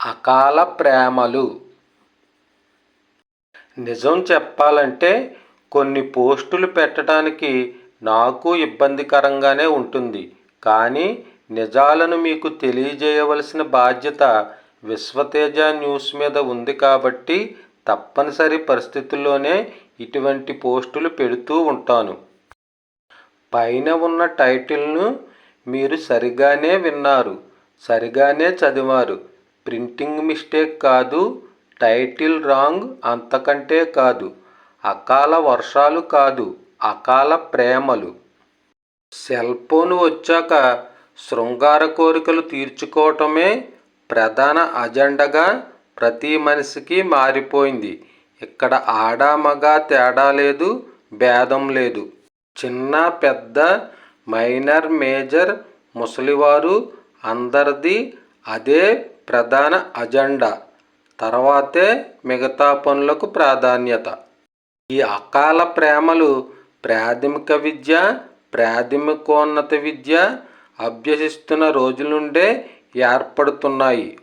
అకాల ప్రేమలు. నిజం చెప్పాలంటే కొన్ని పోస్టులు పెట్టడానికి నాకు ఇబ్బందికరంగానే ఉంటుంది. కానీ నిజాలను మీకు తెలియజేయవలసిన బాధ్యత విశ్వతేజ న్యూస్ మీద ఉంది కాబట్టి తప్పనిసరి పరిస్థితుల్లోనే ఇటువంటి పోస్టులు పెడుతూ ఉంటాను. పైన ఉన్న టైటిల్ను మీరు సరిగానే విన్నారు సరిగానే చదివారు. ప్రింటింగ్ మిస్టేక్ కాదు టైటిల్ రాంగ్ అంతకంటే కాదు అకాల వర్షాలు కాదు అకాల ప్రేమలు. సెల్ ఫోన్ వచ్చాక శృంగార కోరికలు తీర్చుకోవటమే ప్రధాన అజెండాగా ప్రతి మనిషికి మారిపోయింది. ఇక్కడ ఆడ మగ తేడా లేదు భేదం లేదు. చిన్న పెద్ద మైనర్ మేజర్ ముసలివారు అందరిది అదే ప్రధాన అజెండా. తర్వాతే మిగతా పనులకు ప్రాధాన్యత. ఈ అకాల ప్రేమలు ప్రాథమిక విద్య ప్రాథమికోన్నత విద్య అభ్యసిస్తున్న రోజు నుండే ఏర్పడుతున్నాయి.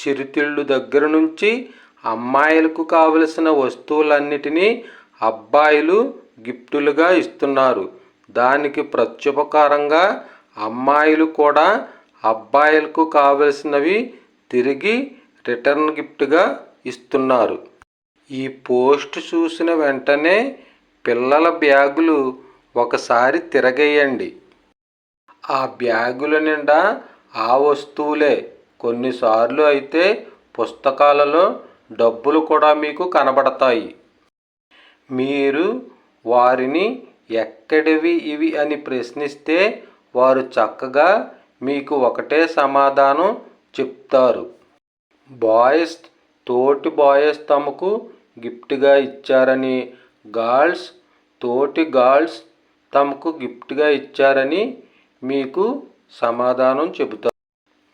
చిరుతిళ్ళు దగ్గర నుంచి అమ్మాయిలకు కావలసిన వస్తువులన్నిటినీ అబ్బాయిలు గిఫ్టులుగా ఇస్తున్నారు. దానికి ప్రత్యుపకారంగా అమ్మాయిలు కూడా అబ్బాయిలకు కావలసినవి తిరిగి రిటర్న్ గిఫ్ట్గా ఇస్తున్నారు. ఈ పోస్ట్ చూసిన వెంటనే పిల్లల బ్యాగులు ఒకసారి తిరగేయండి. ఆ బ్యాగుల నిండా ఆ వస్తువులే. కొన్నిసార్లు అయితే పుస్తకాలలో డబ్బులు కూడా మీకు కనబడతాయి. మీరు వారిని ఎక్కడివి ఇవి అని ప్రశ్నిస్తే వారు చక్కగా మీకు ఒకటే సమాధానం చెప్తారు. బాయ్స్ తోటి బాయ్స్ తమకు గిఫ్ట్గా ఇచ్చారని. గర్ల్స్ తోటి గర్ల్స్ తమకు గిఫ్ట్గా ఇచ్చారని మీకు సమాధానం చెబుతారు.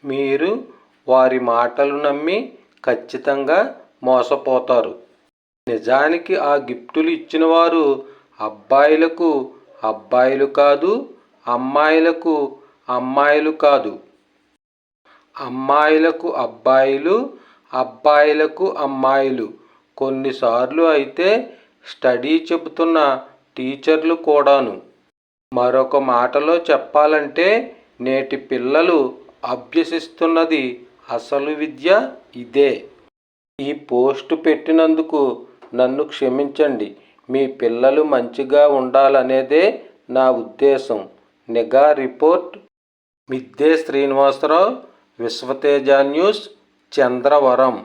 మీరు వారి మాటలు నమ్మి ఖచ్చితంగా మోసపోతారు. నిజానికి ఆ గిఫ్టులు ఇచ్చినవారు అబ్బాయిలకు అబ్బాయిలు కాదు అమ్మాయిలకు అమ్మాయిలు కాదు. అమ్మాయిలకు అబ్బాయిలు అబ్బాయిలకు అమ్మాయిలు. కొన్నిసార్లు అయితే స్టడీ చెబుతున్న టీచర్లు కూడాను. మరొక మాటలో చెప్పాలంటే నేటి పిల్లలు అభ్యసిస్తున్నది అసలు విద్య ఇదే. ఈ పోస్ట్ పెట్టినందుకు నన్ను క్షమించండి. మీ పిల్లలు మంచిగా ఉండాలనేదే నా ఉద్దేశం. నిఘా రిపోర్ట్. మిద్దే శ్రీనివాసరావు విశ్వతేజ న్యూస్ చంద్రవరం